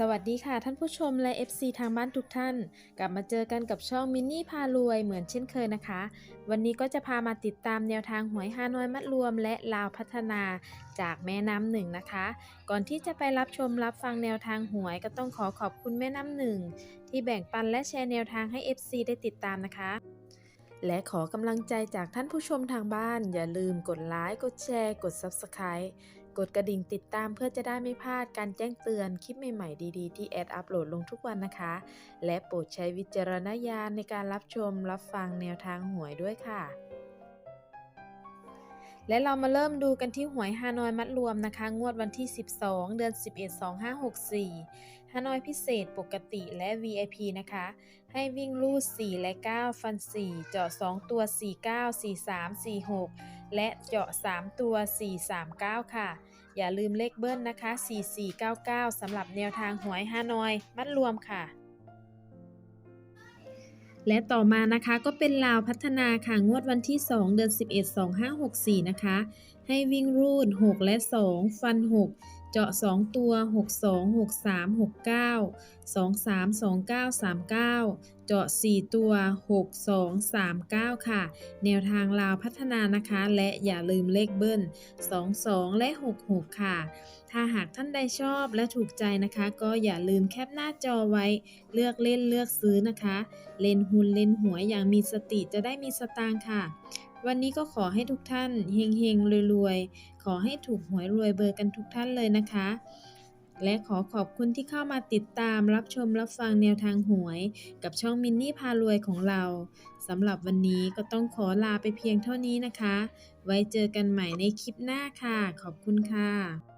สวัสดีค่ะท่านผู้ชมและ FC ทางบ้านทุกท่าน กลับมาเจอกันกับช่องมินนี่พารวยเหมือนเช่นเคยนะคะ วันนี้ก็จะพามาติดตามแนวทางหวยฮานอยมัดรวม และลาวพัฒนาจากแม่น้ำหนึ่งนะคะ ก่อนที่จะไปรับชมรับฟังแนวทางหวยก็ต้องขอขอบคุณแม่น้ำหนึ่งที่แบ่งปันและแชร์แนวทางให้ FC ได้ติดตามนะคะและขอกำลังใจจากท่านผู้ชมทางบ้าน อย่าลืมกดไลค์กดแชร์ กด Subscribe กดกระดิ่งติดตามเพื่อจะได้ไม่พลาดการแจ้งเตือนคลิปใหม่ๆดีๆ ที่แอดอัปโหลดลงทุกวันนะคะ และโปรดใช้วิจารณญาณในการรับชมรับฟังแนวทางหวยด้วยค่ะ และเรามาเริ่มดูกันที่หวยฮานอยมัดรวมนะคะ งวดวันที่ 12 เดือน 11 2564ฮานอยพิเศษปกติและ VIP นะคะ ให้วิ่งลูด 4 และ 9 ฟัน 4 เจาะ 2 ตัว 49 43 46 และเจาะ 3 ตัว 439 ค่ะ อย่าลืมเลขเบิ้ลนะคะ 4499 สำหรับแนวทางหวยฮานอย มัดรวมค่ะ และต่อมานะคะก็เป็นลาวพัฒนาค่ะ งวดวันที่ 2 เดือน11 2564 นะคะ ให้วิ่งรูด 6 และ 2 ฟัน 6 เจาะ 2 ตัว 62 63 69 23 29 39 เจาะ 4 ตัว 62 39 ค่ะ แนวทางลาวพัฒนานะคะ และอย่าลืมเลขเบิ้ล 22 และ 66 ค่ะ ถ้าหากท่านใดชอบและถูกใจนะคะ ก็อย่าลืมแคปหน้าจอไว้ เลือกเล่นเลือกซื้อนะคะ เล่นหุ้นเล่นหวยอย่างมีสติจะได้มีสตางค์ค่ะ วันนี้ก็ขอให้ทุกท่านเฮงเฮงๆรวยๆ ขอให้ถูกหวยรวยเบอร์กันทุกท่านเลยนะคะ และขอขอบคุณที่เข้ามาติดตามรับชมรับฟังแนวทางหวย กับช่องมินนี่พารวยของเราสำหรับวันนี้ก็ต้องขอลาไปเพียงเท่านี้นะคะ ไว้เจอกันใหม่ในคลิปหน้าค่ะ ขอบคุณค่ะ